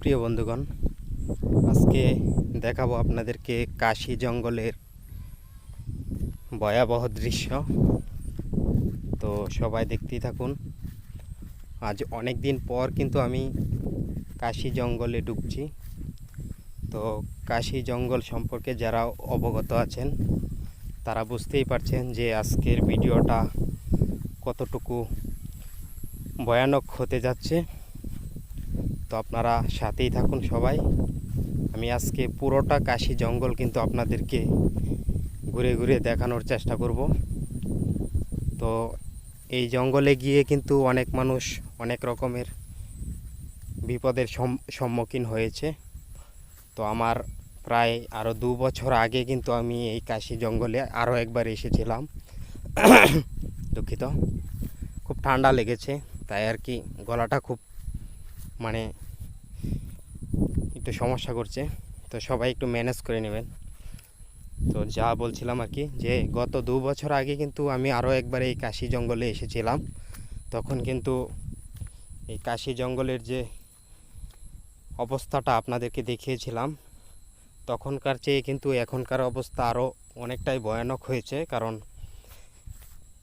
প্রিয় বন্ধুগণ, আজকে দেখাবো আপনাদেরকে কাশি জঙ্গলের ভয়াবহ দৃশ্য। তো সবাই দেখতেই থাকুন। আজ অনেক দিন পর কিন্তু আমি কাশি জঙ্গলে ঢুকছি। তো কাশি জঙ্গল সম্পর্কে যারা অবগত আছেন, তারা বুঝতেই পারছেন যে আজকের ভিডিওটা কতটুকু ভয়ানক হতে যাচ্ছে। তো আপনারা সাথেই থাকুন সবাই। আমি আজকে পুরোটা কাশি জঙ্গল কিন্তু আপনাদেরকে ঘুরে ঘুরে দেখানোর চেষ্টা করব। তো এই জঙ্গলে গিয়ে কিন্তু অনেক মানুষ অনেক রকমের বিপদের সম- সম্মুখীন হয়েছে। তো আমার প্রায় আরও দু বছর আগে কিন্তু আমি এই কাশি জঙ্গলে আরও একবার এসেছিলাম। দুঃখিত। খুব ঠান্ডা লেগেছে, তাই আর কি গলাটা খুব মানে একটু সমস্যা করছে। তো সবাই একটু ম্যানেজ করে নেবেন। তো যা বলছিলাম আর কি, যে গত দু বছর আগে কিন্তু আমি আরও একবার এই কাশি জঙ্গলে এসেছিলাম। তখন কিন্তু এই কাশি জঙ্গলের যে অবস্থাটা আপনাদেরকে দেখিয়েছিলাম, তখনকার চেয়ে কিন্তু এখনকার অবস্থা আরও অনেকটাই ভয়ানক হয়েছে। কারণ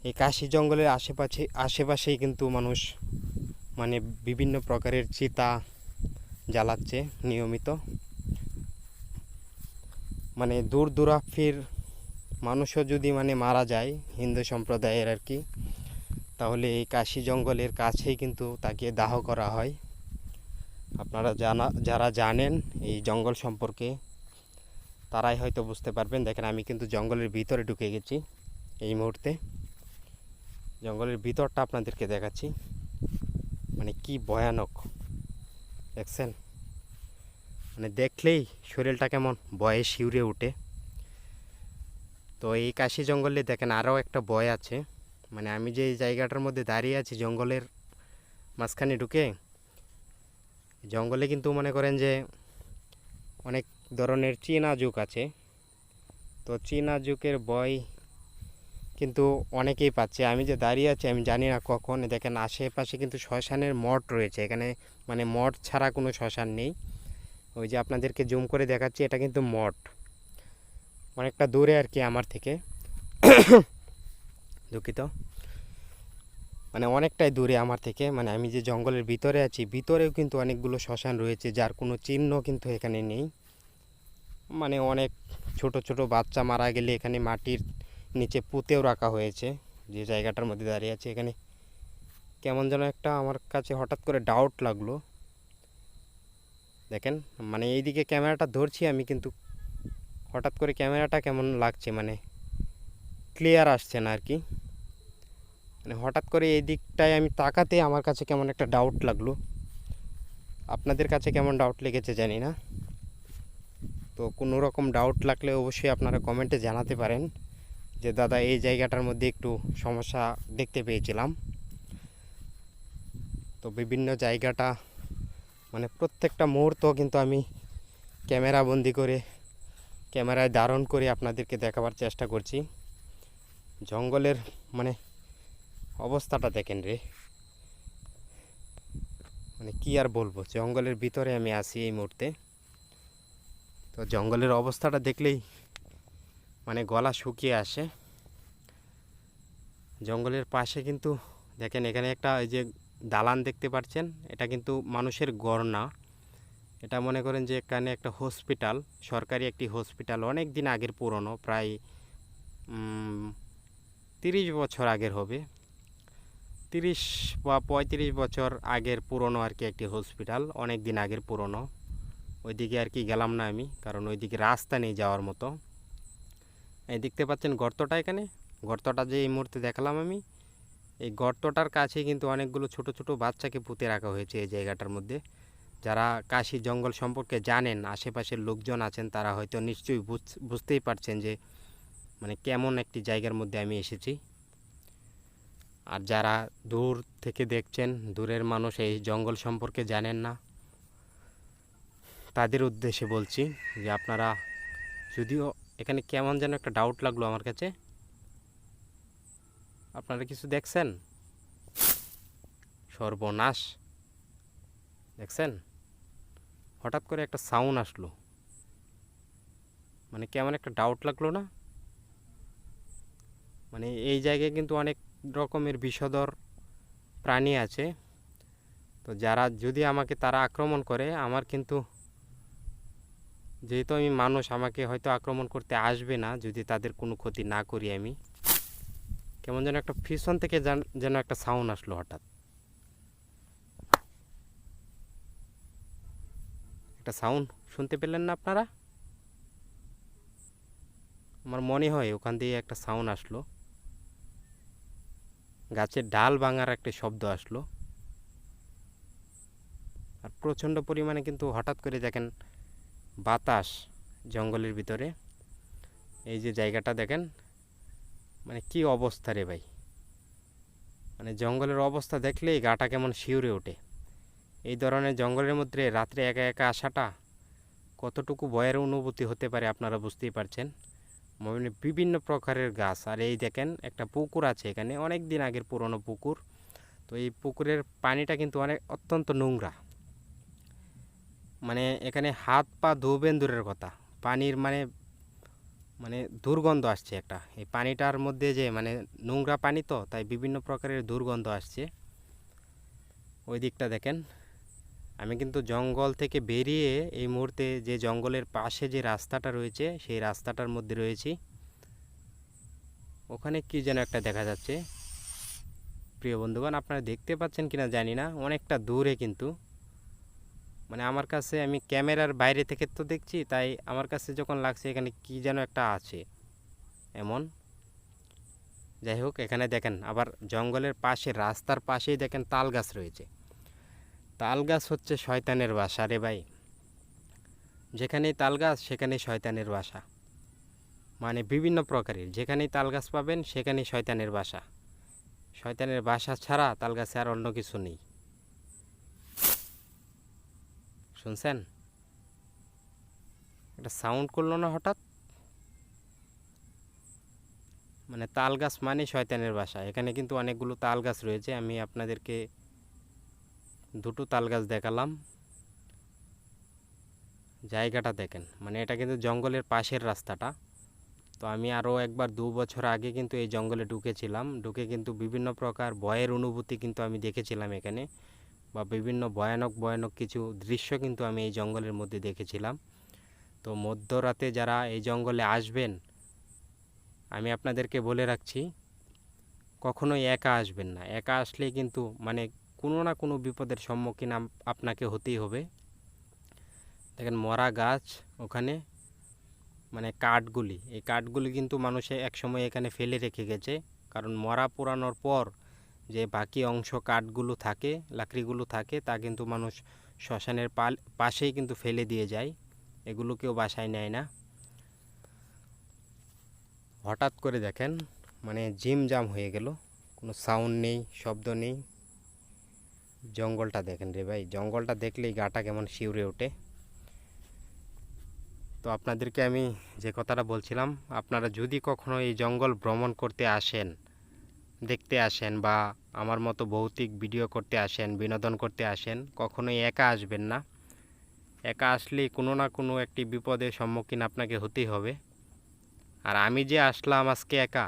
এই কাশি জঙ্গলের আশেপাশে, আশেপাশেই কিন্তু মানুষ মানে বিভিন্ন প্রকারের চিতা জ্বালাচ্ছে নিয়মিত। মানে দূর দূরাফির মানুষও যদি মানে মারা যায় হিন্দু সম্প্রদায়ের আর কি, তাহলে এই কাশি জঙ্গলের কাছেই কিন্তু তাকে দাহ করা হয়। আপনারা জানা, যারা জানেন এই জঙ্গল সম্পর্কে, তারাই হয়তো বুঝতে পারবেন। দেখেন, আমি কিন্তু জঙ্গলের ভিতরে ঢুকে গেছি এই মুহূর্তে। জঙ্গলের ভিতরটা আপনাদেরকে দেখাচ্ছি। মানে কি ভয়ানক। দেখছেন? মানে দেখলেই শরীরটা কেমন বয়ে শিউরে ওঠে তো এই কাশি জঙ্গলে দেখেন আরও একটা বয় আছে। মানে আমি যে জায়গাটার মধ্যে দাঁড়িয়ে আছি জঙ্গলের মাঝখানে ঢুকে, জঙ্গলে কিন্তু মনে করেন যে অনেক ধরনের চীনা যুগ আছে। তো চীনা যুগের বয় কিন্তু অনেকেই পাচ্ছে। আমি যে দাঁড়িয়ে আছি, আমি জানি না কখন। দেখেন, আশেপাশে কিন্তু শ্মশানের মঠ রয়েছে। এখানে মানে মঠ ছাড়া কোনো শ্মশান নেই। ওই যে আপনাদেরকে জুম করে দেখাচ্ছি, এটা কিন্তু মঠ। অনেকটা দূরে আর কি আমার থেকে। দুঃখিত। মানে অনেকটাই দূরে আমার থেকে। মানে আমি যে জঙ্গলের ভিতরে আছি, ভিতরেও কিন্তু অনেকগুলো শ্মশান রয়েছে, যার কোনো চিহ্ন কিন্তু এখানে নেই। মানে অনেক ছোট ছোট বাচ্চা মারা গেলে এখানে মাটির নিচে পুঁতেও রাখা হয়েছে, যে জায়গাটার মধ্যে দাঁড়িয়ে আছে এখানে। কেমন যেন একটা আমার কাছে হঠাৎ করে ডাউট লাগল। দেখেন মানে এইদিকে ক্যামেরাটা ধরছি আমি, কিন্তু হঠাৎ করে ক্যামেরাটা কেমন লাগছে মানে ক্লিয়ার আসছে না আর কি মানে হঠাৎ করে এই দিকটায় আমি তাকাতে আমার কাছে কেমন একটা ডাউট লাগল। আপনাদের কাছে কেমন ডাউট লেগেছে জানি না। তো কোনো রকম ডাউট লাগলে অবশ্যই আপনারা কমেন্টে জানাতে পারেন। যে দাদা এই জায়গাটার মধ্যে একটু সমস্যা দেখতে পেয়েছিলাম। তো বিভিন্ন জায়গাটা মানে প্রত্যেকটা মুহূর্ত কিন্তু আমি ক্যামেরা বন্দি করে, ক্যামেরায় ধারণ করে আপনাদেরকে দেখাবার চেষ্টা করছি। জঙ্গলের মানে অবস্থাটা দেখেন রে। মানে কি আর বলব, জঙ্গলের ভিতরে আমি আছি এই মুহূর্তে। তো জঙ্গলের অবস্থাটা দেখলেই মানে গলা শুকিয়ে আসে। জঙ্গলের পাশে কিন্তু দেখেন এখানে একটা এই যে দালান দেখতে পাচ্ছেন, এটা কিন্তু মানুষের গড় না। এটা মনে করেন যে এখানে একটা হসপিটাল সরকারি একটি হসপিটাল অনেক দিন আগের পুরনো, প্রায় তিরিশ বছর আগের হবে। তিরিশ বা পঁয়ত্রিশ বছর আগের পুরনো আর কি একটি হসপিটাল অনেক দিন আগের পুরনো। ওইদিকে আর কি গেলাম না আমি, কারণ ওইদিকে রাস্তা নেই যাওয়ার মতো। এই দেখতে পাচ্ছেন গর্তটা এখানে। গর্তটা যে এই মুহূর্তে দেখালাম আমি। এই গর্তটার কাছে কিন্তু অনেকগুলো ছোট ছোট বাচ্চাকে পুঁতে রাখা হয়েছে এই জায়গাটার মধ্যে। যারা কাশি জঙ্গল সম্পর্কে জানেন, আশেপাশের লোকজন আছেন, তারা হয়তো নিশ্চয়ই বুঝ- বুঝতেই পারছেন যে মানে কেমন একটি জায়গার মধ্যে আমি এসেছি। আর যারা দূর থেকে দেখছেন, দূরের মানুষ এই জঙ্গল সম্পর্কে জানেন না, তাদের উদ্দেশ্যে বলছি যে আপনারা যদিও এখানে কেমন যেন একটা ডাউট লাগল আমার কাছে। আপনারা কিছু দেখছেন? সর্বনাশ। দেখছেন? হঠাৎ করে একটা সাউন্ড আসলো। মানে কেমন একটা ডাউট লাগল না? মানে এই জায়গায় কিন্তু অনেক রকমের বিষধর প্রাণী আছে। তো যারা, যদি আমাকে তারা আক্রমণ করে, আমার কিন্তু যেহেতু আমি মানুষ, আমাকে হয়তো আক্রমণ করতে আসবে না যদি তাদের কোনো ক্ষতি না করি আমি। কেমন যেন একটা পিছন থেকে যেন- একটা সাউন্ড আসলো হঠাৎ। একটা সাউন্ড শুনতে পেলেন না আপনারা? আমার মনে হয় ওখান দিয়ে একটা সাউন্ড আসলো। গাছের ডাল ভাঙার একটা শব্দ আসলো। আর প্রচণ্ড পরিমাণে কিন্তু হঠাৎ করে দেখেন বাতাস জঙ্গলের ভিতরে। এই যে জায়গাটা দেখেন মানে কি অবস্থা রে ভাই। মানে জঙ্গলের অবস্থা দেখলেই গাটা কেমন শিউরে ওঠে। এই ধরনের জঙ্গলের মধ্যে রাত্রে একা একা আসাটা কতটুকু ভয়ের অনুভূতি হতে পারে আপনারা বুঝতেই পারছেন। মানে বিভিন্ন প্রকারের গাছ, আর এই দেখেন একটা পুকুর আছে এখানে, অনেক দিন আগের পুরনো পুকুর। তো এই পুকুরের পানিটা কিন্তু অনেক অত্যন্ত নোংরা। মানে এখানে হাত পা ধুবেন দূরের কথা। পানির মানে মানে দুর্গন্ধ আসছে একটা। এই পানিটার মধ্যে যে মানে নোংরা পানি তো, তাই বিভিন্ন প্রকারের দুর্গন্ধ আসছে। ওই দিকটা দেখেন। আমি কিন্তু জঙ্গল থেকে বেরিয়ে এই মুহূর্তে যে জঙ্গলের পাশে যে রাস্তাটা রয়েছে, সেই রাস্তাটার মধ্যে রয়েছি। ওখানে কি যেন একটা দেখা যাচ্ছে। প্রিয় বন্ধুগণ, আপনারা দেখতে পাচ্ছেন কিনা জানি না, অনেকটা দূরে কিন্তু। মানে আমার কাছে আমি ক্যামেরার বাইরে থেকে তো দেখছি, তাই আমার কাছে যখন লাগছে এখানে কি যেন একটা আছে। এমন। যাই হোক, এখানে দেখেন আবার জঙ্গলের পাশে, রাস্তার পাশেই দেখেন তাল গাছ রয়েছে। তাল গাছ হচ্ছে শয়তানের বাসা রে ভাই। যেখানেই তাল গাছ সেখানেই শয়তানের বাসা। মানে বিভিন্ন প্রকারের, যেখানেই তাল গাছ পাবেন, সেখানেই শয়তানের বাসা। শয়তানের বাসা ছাড়া তাল গাছে আর অন্য কিছু নেই। শুনছেন? একটা সাউন্ড করল না হঠাৎ? মানে তাল গাছ মানে শয়তানের বাসা। এখানে কিন্তু অনেকগুলো তাল গাছ রয়েছে। আমি আপনাদেরকে দুটো তাল গাছ দেখালাম। জায়গাটা দেখেন। মানে এটা কিন্তু জঙ্গলের পাশের রাস্তাটা। তো আমি আরও একবার দু বছর আগে কিন্তু এই জঙ্গলে ঢুকেছিলাম। ঢুকে কিন্তু বিভিন্ন প্রকার ভয়ের অনুভূতি কিন্তু আমি দেখেছিলাম এখানে। বা বিভিন্ন ভয়ানক ভয়ানক কিছু দৃশ্য কিন্তু আমি এই জঙ্গলের মধ্যে দেখেছিলাম। তো মধ্যরাতে যারা এই জঙ্গলে আসবেন, আমি আপনাদেরকে বলে রাখছি, কখনোই একা আসবেন না। একা আসলে কিন্তু মানে কোনো না কোনো বিপদের সম্মুখীন আপনাকে হতেই হবে। দেখেন মরা গাছ ওখানে মানে কাঠগুলি, এই কাঠগুলি কিন্তু মানুষে একসময় এখানে ফেলে রেখে গেছে। কারণ মরা পোড়ানোর পর যে বাকি অংশ কাঠগুলো থাকে, লাকড়িগুলো থাকে, তা কিন্তু মানুষ শ্মশানের পাল, পাশেই কিন্তু ফেলে দিয়ে যায়। এগুলো কেউ বাসায় নেয় না। হঠাৎ করে দেখেন মানে জিম জাম হয়ে গেল। কোনো সাউন্ড নেই, শব্দ নেই। জঙ্গলটা দেখেন রে ভাই, জঙ্গলটা দেখলেই গাটা কেমন শিউরে ওঠে। তো আপনাদেরকে আমি যে কথাটা বলছিলাম, আপনারা যদি কখনো এই জঙ্গল ভ্রমণ করতে আসেন দেখতে আসেন বা আমার মতো ভৌতিক ভিডিও করতে আসেন, বিনোদন করতে আসেন, কখনোই একা আসবেন না। একা আসলে কোনো না কোনো একটি বিপদের সম্মুখীন আপনাকে হতেই হবে। আর আমি যে আসলাম আজকে একা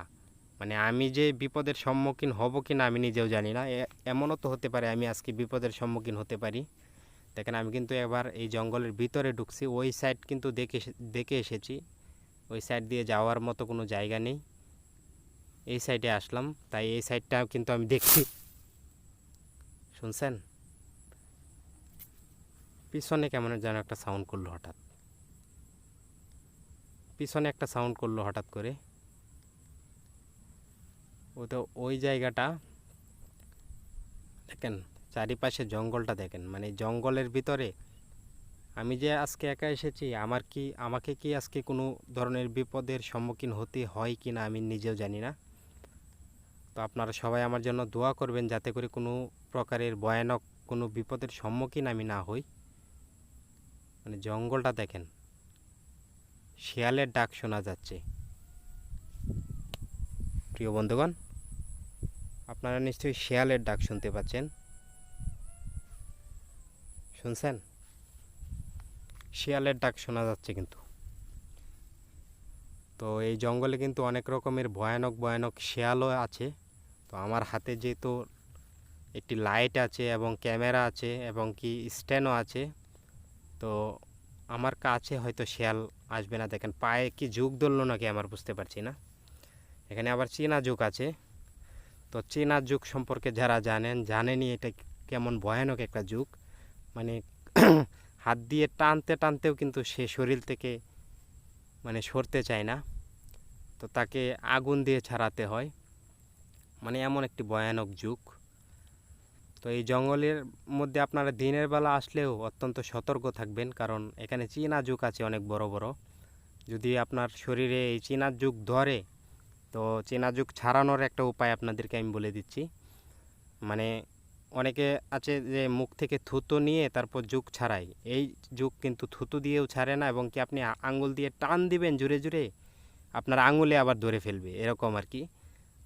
মানে আমি যে বিপদের সম্মুখীন হব কি না আমি নিজেও জানি না। এমনও তো হতে পারে আমি আজকে বিপদের সম্মুখীন হতে পারি। দেখেন আমি কিন্তু এবার এই জঙ্গলের ভিতরে ঢুকছি, ওই সাইড কিন্তু দেখে দেখে এসেছি। ওই সাইড দিয়ে যাওয়ার মতো কোনো জায়গা নেই। এই সাইডে আসলাম। তাই এই সাইডটা কিন্তু আমি দেখছি। শুনছেন? পিছনে কেমন যেন একটা সাউন্ড করল হঠাৎ। পিছনে একটা সাউন্ড করল হঠাৎ করে। ও তো ওই জায়গাটা, দেখেন, চারিপাশে জঙ্গলটা দেখেন। মানে জঙ্গলের ভিতরে আমি যে আজকে একা এসেছি, আমার কি, আমাকে কি আজকে কোনো ধরনের বিপদের সম্মুখীন হতে হয় কি না আমি নিজেও জানি না। তো আপনারা সবাই আমার জন্য দোয়া করবেন যাতে করে কোনো প্রকারের ভয়ানক কোনো বিপদের সম্মুখীন আমি না হই। মানে জঙ্গলটা দেখেন, শিয়ালের ডাক শোনা যাচ্ছে। প্রিয় বন্ধুগণ, আপনারা নিশ্চয়ই শিয়ালের ডাক শুনতে পাচ্ছেন। শুনছেন? শিয়ালের ডাক শোনা যাচ্ছে কিন্তু। তো এই জঙ্গলে কিন্তু অনেক রকমের ভয়ানক ভয়ানক শিয়ালও আছে। তো আমার হাতে যেহেতু একটি লাইট আছে এবং ক্যামেরা আছে এবং কি স্ট্যান্ডও আছে, তো আমার কাছে হয়তো শেয়াল আসবে না। দেখেন, পায়ে কি ঝুঁক ধরলো নাকি আমার বুঝতে পারছি না। এখানে আবার চীনা যুগ আছে। তো চীনা যুগ সম্পর্কে যারা জানেন জানেনি এটা কেমন ভয়ানক একটা যুগ। মানে হাত দিয়ে টানতে টানতেও কিন্তু সে শরীর থেকে মানে সরতে চায় না। তো তাকে আগুন দিয়ে ছাড়াতে হয়। মানে এমন একটি ভয়ানক যুগ। তো এই জঙ্গলের মধ্যে আপনারা দিনের বেলা আসলেও অত্যন্ত সতর্ক থাকবেন, কারণ এখানে চীনা যুগ আছে অনেক বড় বড়। যদি আপনার শরীরে এই চীনা যুগ ধরে, তো চীনা যুগ ছাড়ানোর একটা উপায় আপনাদেরকে আমি বলে দিচ্ছি। মানে অনেকে আছে যে মুখ থেকে থুতো নিয়ে তারপর যুগ ছাড়াই এই যুগ কিন্তু থুতু দিয়েও ছাড়ে না, এবং কি আপনি আ- আঙ্গুল দিয়ে টান দিবেন জুড়ে জুড়ে, আপনার আঙুলে আবার ধরে ফেলবে, এরকম আর কি।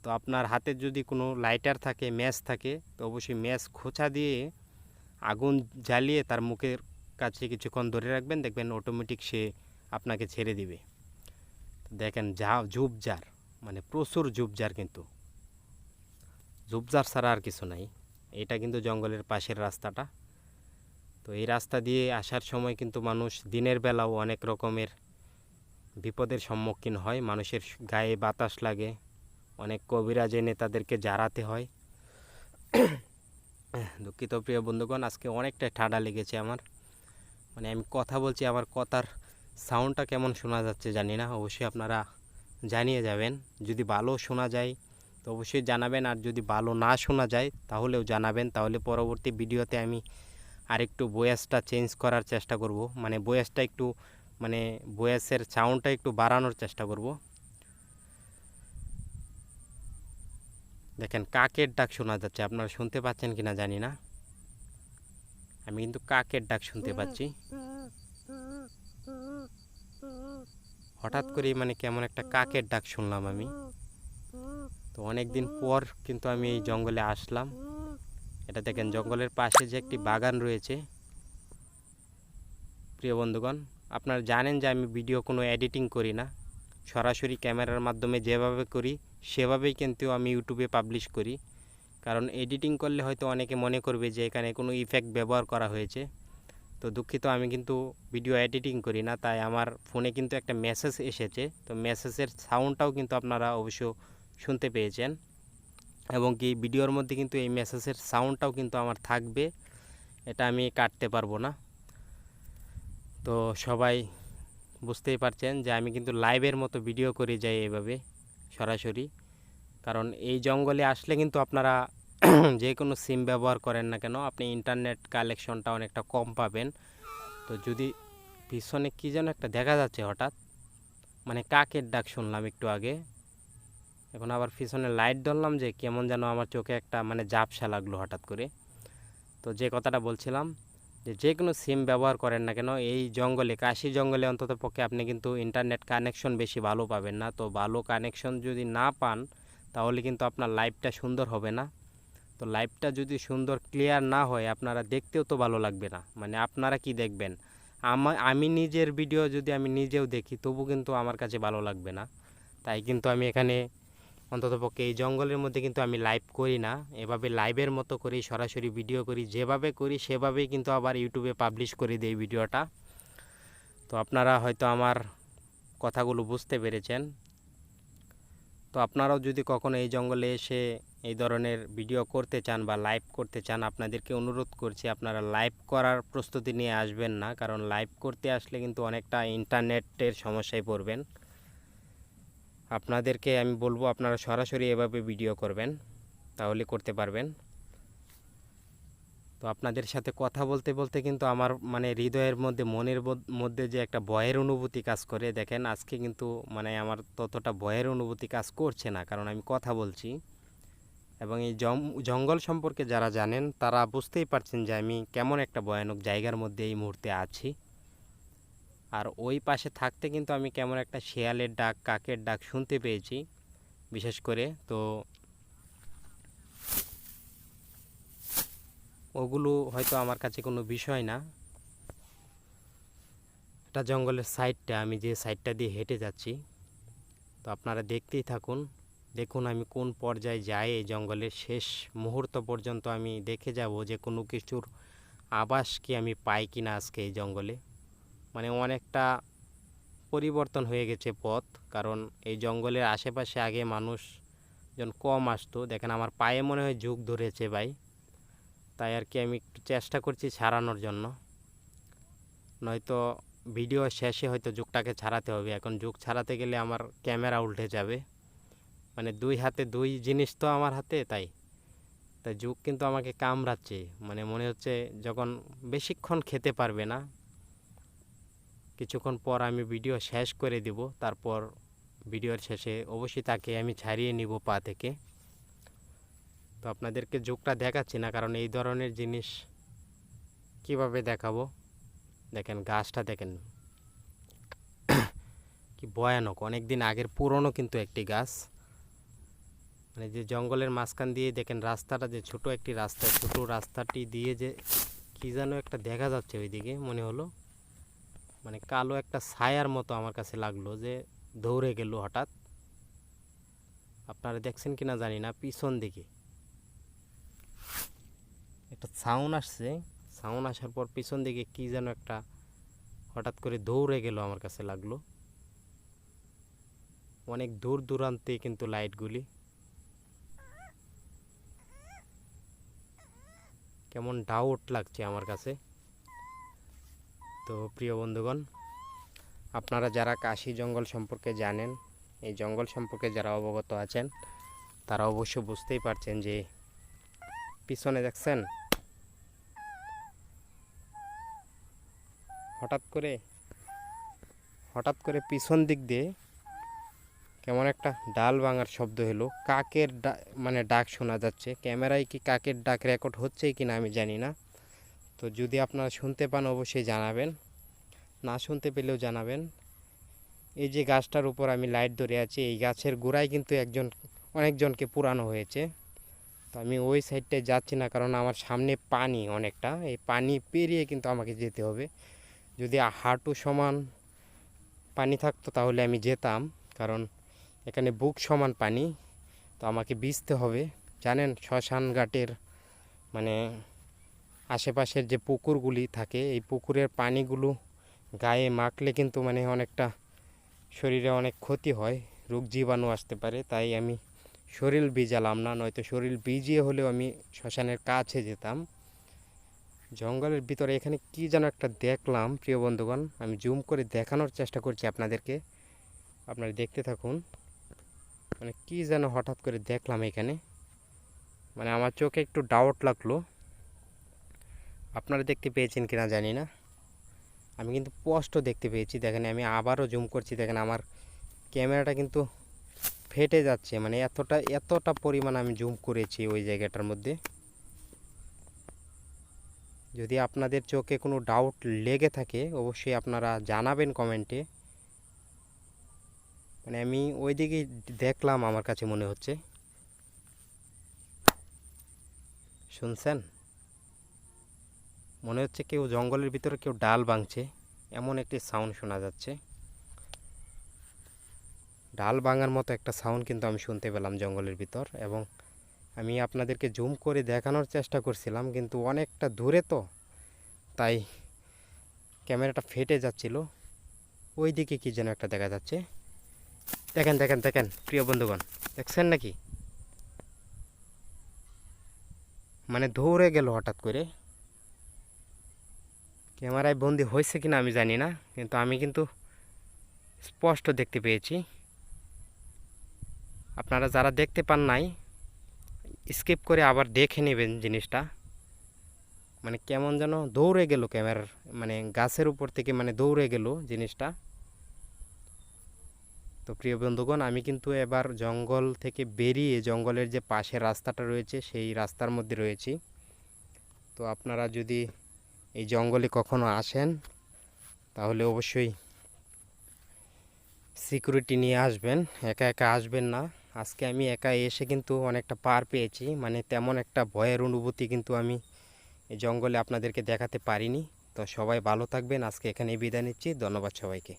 তো আপনার হাতে যদি কোনো লাইটার থাকে ম্যাচ থাকে, তো অবশ্যই ম্যাচ খোঁচা দিয়ে আগুন জ্বালিয়ে তার মুখের কাছে কিছুক্ষণ ধরে রাখবেন। দেখবেন অটোমেটিক সে আপনাকে ছেড়ে দিবে। দেখেন যা ঝুপঝাড় মানে প্রচুর ঝুপঝাড় কিন্তু। ঝুপঝাড় ছাড়া আর কিছু নাই। এটা কিন্তু জঙ্গলের পাশের রাস্তাটা। তো এই রাস্তা দিয়ে আসার সময় কিন্তু মানুষ দিনের বেলাও অনেক রকমের বিপদের সম্মুখীন হয়। মানুষের গায়ে বাতাস লাগে। অনেক কবিরাজ এনে তাদেরকে জারাতে হয়। দুঃখিত প্রিয় বন্ধুগণ, আজকে অনেকটা ঠাডা লেগেছে আমার। মানে আমি কথা বলছি, আমার কথার সাউন্ডটা কেমন শোনা যাচ্ছে জানি না, অবশ্যই আপনারা জানিয়ে যাবেন। যদি ভালো শোনা যায়, তো অবশ্যই জানাবেন, আর যদি ভালো না শোনা যায়, তাহলেও জানাবেন। তাহলে পরবর্তী ভিডিওতে আমি আরেকটু বয়াসটা চেঞ্জ করার চেষ্টা করব। মানে বয়াসটা একটু মানে বয়াসের সাউন্ডটা একটু বাড়ানোর চেষ্টা করব। দেখেন, কাকের ডাক শোনা যাচ্ছে। আপনারা শুনতে পাচ্ছেন কিনা জানি না। আমি কিন্তু কাকের ডাক শুনতে পাচ্ছি। হঠাৎ করেই মানে কেমন একটা কাকের ডাক শুনলাম আমি। তো অনেক দিন পর কিন্তু আমি এই জঙ্গলে আসলাম। এটা দেখেন, জঙ্গলের পাশে যে একটি বাগান রয়েছে। প্রিয় বন্ধুগণ, আপনারা জানেন যে আমি ভিডিও কোনো এডিটিং করি না। সরাসরি ক্যামেরার মাধ্যমে যেভাবে করি, সেভাবেই কিন্তু আমি ইউটিউবে পাবলিশ করি। কারণ এডিটিং করলে হয়তো অনেকে মনে করবে যে এখানে কোনো ইফেক্ট ব্যবহার করা হয়েছে। তো দুঃখিত, আমি কিন্তু ভিডিও এডিটিং করি না, তাই আমার ফোনে কিন্তু একটা মেসেজ এসেছে। তো মেসেজের সাউন্ডটাও কিন্তু আপনারা অবশ্য শুনতে পেয়েছেন। এবং কি ভিডিওর মধ্যে কিন্তু এই মেসেজের সাউন্ডটাও কিন্তু আমার থাকবে। এটা আমি কাটতে পারব না। তো সবাই বুঝতেই পারছেন যে আমি কিন্তু লাইভের মতো ভিডিও করে যাই এভাবে, সরাসরি। কারণ এই জঙ্গলে আসলে কিন্তু আপনারা যে কোনো সিম ব্যবহার করেন না কেন, আপনি ইন্টারনেট কালেকশনটা অনেকটা কম পাবেন। তো যদি পিছনে কী যেন একটা দেখা যাচ্ছে হঠাৎ মানে কাকের ডাক শুনলাম একটু আগে। এখন আবার পিছনে লাইট ধরলাম যে কেমন যেন আমার চোখে একটা মানে জাপসা লাগল হঠাৎ করে। তো যে কথাটা বলছিলাম যে কোনো সিম ব্যবহার করেন না কেন, এই জঙ্গলে, কাশি জঙ্গলে অন্তত পক্ষে আপনি কিন্তু ইন্টারনেট কানেকশন বেশি ভালো পাবেন না। তো ভালো কানেকশন যদি না পান, তাহলে কিন্তু আপনার লাইফটা সুন্দর হবে না। তো লাইফটা যদি সুন্দর ক্লিয়ার না হয়, আপনারা দেখতেও তো ভালো লাগবে না। মানে আপনারা কি দেখবেন? আমা, আমি নিজের ভিডিও যদি আমি নিজেও দেখি, তবু কিন্তু আমার কাছে ভালো লাগবে না। তাই কিন্তু আমি এখানে অন্ততপক্ষে এই জঙ্গলের মধ্যে কিন্তু আমি লাইভ করি না। এভাবে লাইভের মতো করি সরাসরি ভিডিও করি, যেভাবে করি সেভাবেই কিন্তু আবার ইউটিউবে পাবলিশ করে দিই ভিডিওটা তো আপনারা হয়তো আমার কথাগুলো বুঝতে পেরেছেন। তো আপনারাও যদি কখনো এই জঙ্গলে এসে এই ধরনের ভিডিও করতে চান বা লাইভ করতে চান, আপনাদেরকে অনুরোধ করছি, আপনারা লাইভ করার প্রস্তুতি নিয়ে আসবেন না, কারণ লাইভ করতে আসলে কিন্তু অনেকটা ইন্টারনেটের সমস্যায় পড়বেন। আপনাদেরকে আমি বলব আপনারা সরাসরি এভাবে ভিডিও করবেন, তাহলে করতে পারবেন। তো আপনাদের সাথে কথা বলতে বলতে কিন্তু আমার মানে হৃদয়ের মধ্যে, মনের মধ্যে যে একটা ভয়ের অনুভূতি কাজ করে, দেখেন আজকে কিন্তু মানে আমার ততটা ভয়ের অনুভূতি কাজ করছে না, কারণ আমি কথা বলছি। এবং এই জঙ্গল সম্পর্কে যারা জানেন, তারা বুঝতেই পারছেন যে আমি কেমন একটা ভয়ানক জায়গার মধ্যে এই মুহূর্তে আছি। আর ওই পাশে থাকতে কিন্তু আমি কেমন একটা শেয়ালের ডাক, কাকের ডাক শুনতে পেয়েছি, বিশেষ করে তো ওগুলো হয়তো আমার কাছে কোনো বিষয় না। এটা জঙ্গলের সাইডটা, আমি যে সাইডটা দিয়ে হেঁটে যাচ্ছি, তো আপনারা দেখতেই থাকুন। দেখুন আমি কোন পর্যায়ে যাই, এই জঙ্গলের শেষ মুহূর্ত পর্যন্ত আমি দেখে যাব যে কোনো কিছুর আবাস কি আমি পাই কি না আজকে এই জঙ্গলে। মানে অনেকটা পরিবর্তন হয়ে গেছে পথ। কারণ এই জঙ্গলের আশেপাশে আগে মানুষ জন কম আসতো, দেখেন আমার পায়ে মনে হয় যুগ ধরেছে ভাই। তাই আর কি আমি একটু চেষ্টা করছি ছাড়ানোর জন্য। নয়তো ভিডিও শেষে হয়তো যুগটাকে ছাড়াতে হবে। এখন যুগ ছাড়াতে গেলে আমার ক্যামেরা উল্টে যাবে। মানে দুই হাতে দুই জিনিস তো আমার হাতে, তাই। তাই যুগ কিন্তু আমাকে কামড়াচ্ছে। মানে মনে হচ্ছে যখন বেশিক্ষণ খেতে পারবে না কিছুক্ষণ পর আমি ভিডিও শেষ করে দিব। তারপর ভিডিওর শেষে অবশ্যই তাকে আমি ছাড়িয়ে নিব পা থেকে। তো আপনাদেরকে যুগটা দেখাচ্ছি না, কারণ এই ধরনের জিনিস কীভাবে দেখাবো? দেখেন, গাছটা দেখেন। কি ভয়ানক। অনেক দিন আগের পুরনো কিন্তু একটি গাছ। মানে যে জঙ্গলের মাঝখান দিয়ে দেখেন রাস্তাটা, যে ছোট একটি রাস্তা, ছোট রাস্তাটি দিয়ে যে কি যেন একটা দেখা যাচ্ছে ওইদিকে, মনে হলো। মানে কালো একটা ছায়ার মতো আমার কাছে লাগল যে দৌড়ে গেল হঠাৎ। আপনারা দেখছেন কিনা জানি না, পিছন দিকে। একটা সাউন্ড আসছে। সাউন্ড আসার পর পিছন দিকে কি যেন একটা হঠাৎ করে দৌড়ে গেল আমার কাছে লাগল। অনেক দূর দূরান্তে কিন্তু লাইটগুলি। কেমন ডাউট লাগছে আমার কাছে। তো প্রিয় বন্ধুগণ, আপনারা যারা কাশি জঙ্গল সম্পর্কে জানেন, এই জঙ্গল সম্পর্কে যারা অবগত আছেন, তারা অবশ্য বুঝতেই পারছেন যে পিছনে দেখছেন? হঠাৎ করে হঠাৎ করে পিছন দিক দিয়ে কেমন একটা ডাল ভাঙার শব্দ হলো কাকের মানে ডাক শোনা যাচ্ছে। ক্যামেরায় কি কাকের ডাক রেকর্ড হচ্ছে কি না আমি জানি না। তো যদি আপনারা শুনতে পান, অবশ্যই জানাবেন। না শুনতে পেলেও জানাবেন। এই যে গাছটার উপর আমি লাইট ধরে আছি, এই গাছের গোড়ায় কিন্তু একজন, অনেকজনকে পুরানো হয়েছে। তো আমি ওই সাইডটায় যাচ্ছি না, কারণ আমার সামনে পানি অনেকটা। এই পানি পেরিয়ে কিন্তু আমাকে যেতে হবে। যদি হাঁটু সমান পানি থাকতো তাহলে আমি যেতাম, কারণ এখানে বুক সমান পানি। তো আমাকে ভিজতে হবে। জানেন, শ্মশান ঘাটের মানে আশেপাশের যে পুকুরগুলি থাকে, এই পুকুরের পানিগুলো গায়ে মাখলে কিন্তু মানে অনেকটা শরীরে অনেক ক্ষতি হয়, রোগ জীবাণু আসতে পারে। তাই আমি শরীর ভিজালাম না, নয়তো শরীর ভিজিয়ে হলেও আমি শ্মশানের কাছে যেতাম। জঙ্গলের ভিতরে এখানে কি যেন একটা দেখলাম, প্রিয় বন্ধুগণ। আমি জুম করে দেখানোর চেষ্টা করছি আপনাদেরকে। আপনারা দেখতে থাকুন। মানে কি যেন হঠাৎ করে দেখলাম এখানে। মানে আমার চোখে একটু ডাউট লাগল। আপনারা দেখতে পেয়েছেন কিনা জানি না। আমি কিন্তু স্পষ্ট দেখতে পেয়েছি। দেখেন, আমি আবারও জুম করছি। দেখেন, আমার ক্যামেরাটা কিন্তু ফেটে যাচ্ছে। মানে এতটা এতটা পরিমাণ আমি জুম করেছি ওই জায়গাটার মধ্যে। যদি আপনাদের চোখে কোনো ডাউট লেগে থাকে, অবশ্যই আপনারা জানাবেন কমেন্টে। মানে আমি ওই দিকে দেখলাম, আমার কাছে মনে হচ্ছে। শুনছেন? মনে হচ্ছে কেউ জঙ্গলের ভিতরে কেউ ডাল ভাঙছে, এমন একটি সাউন্ড শোনা যাচ্ছে। ডাল ভাঙার মতো একটা সাউন্ড কিন্তু আমি শুনতে পেলাম জঙ্গলের ভিতর এবং আমি আপনাদেরকে জুম করে দেখানোর চেষ্টা করছিলাম, কিন্তু অনেকটা দূরে তো, তাই ক্যামেরাটা ফেটে যাচ্ছিল। ওই দিকে কি যেন একটা দেখা যাচ্ছে। দেখেন দেখেন দেখেন, প্রিয় বন্ধুগণ, দেখছেন নাকি? মানে দৌড়ে গেল হঠাৎ করে। ক্যামেরায় বন্দি হয়েছে কিনা আমি জানি না, কিন্তু আমি কিন্তু স্পষ্ট দেখতে পেয়েছি। আপনারা যারা দেখতে পান নাই, স্কিপ করে আবার দেখে নেবেন জিনিসটা। মানে কেমন যেন দৌড়ে গেল ক্যামেরার মানে গাছের উপর থেকে মানে দৌড়ে গেল জিনিসটা। তো প্রিয় বন্ধুগণ, আমি কিন্তু এবার জঙ্গল থেকে বেরিয়ে জঙ্গলের যে পাশের রাস্তাটা রয়েছে, সেই রাস্তার মধ্যে রয়েছি। তো আপনারা যদি এই জঙ্গলে কখনো আসেন, তাহলে অবশ্যই সিকিউরিটি নিয়ে আসবেন। একা একা আসবেন না। আজকে আমি একা এসে কিন্তু অনেকটা পার পেয়েছি। মানে তেমন একটা ভয়ের অনুভূতি কিন্তু আমি এই জঙ্গলে আপনাদেরকে দেখাতে পারিনি। তো সবাই ভালো থাকবেন। আজকে এখানে বিদায় নিচ্ছি। ধন্যবাদ সবাইকে।